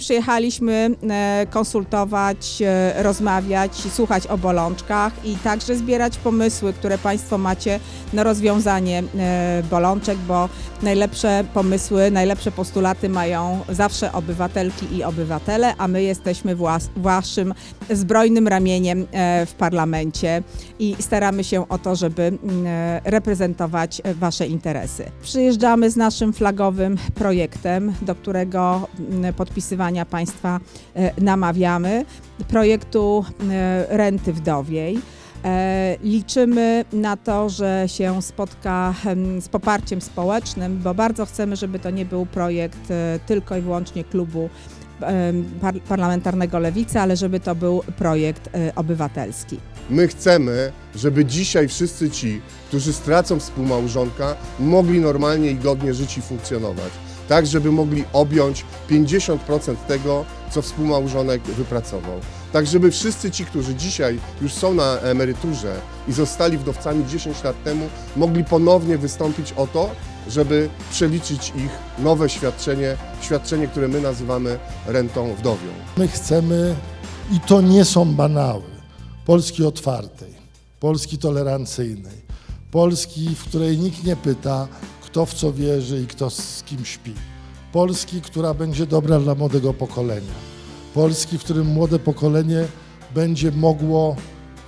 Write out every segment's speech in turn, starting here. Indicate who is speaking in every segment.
Speaker 1: Przyjechaliśmy e, konsultować, e, rozmawiać, słuchać o bolączkach i także zbierać pomysły, które Państwo macie na rozwiązanie e, bolączek, bo najlepsze pomysły, najlepsze postulaty mają zawsze obywatelki i obywatele, a my jesteśmy waszym zbrojnym ramieniem w parlamencie i staramy się o to, żeby reprezentować Wasze interesy. Przyjeżdżamy z naszym flagowym projektem, do którego mm, podpisywania Państwa e, namawiamy, projektu e, renty wdowiej. E, Liczymy na to, że się spotka z poparciem społecznym, bo bardzo chcemy, żeby to nie był projekt tylko i wyłącznie klubu parlamentarnego Lewicy, ale żeby to był projekt obywatelski.
Speaker 2: My chcemy, żeby dzisiaj wszyscy ci, którzy stracą współmałżonka, mogli normalnie i godnie żyć i funkcjonować. Tak, żeby mogli objąć 50% tego, co współmałżonek wypracował. Tak, żeby wszyscy ci, którzy dzisiaj już są na emeryturze i zostali wdowcami 10 lat temu, mogli ponownie wystąpić o to, żeby przeliczyć ich nowe świadczenie, świadczenie, które my nazywamy rentą wdowią.
Speaker 3: My chcemy, i to nie są banały, Polski otwartej, Polski tolerancyjnej, Polski, w której nikt nie pyta, kto w co wierzy i kto z kim śpi. Polski, która będzie dobra dla młodego pokolenia. Polski, w którym młode pokolenie będzie mogło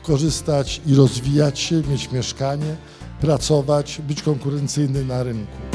Speaker 3: korzystać i rozwijać się, mieć mieszkanie, pracować, być konkurencyjny na rynku.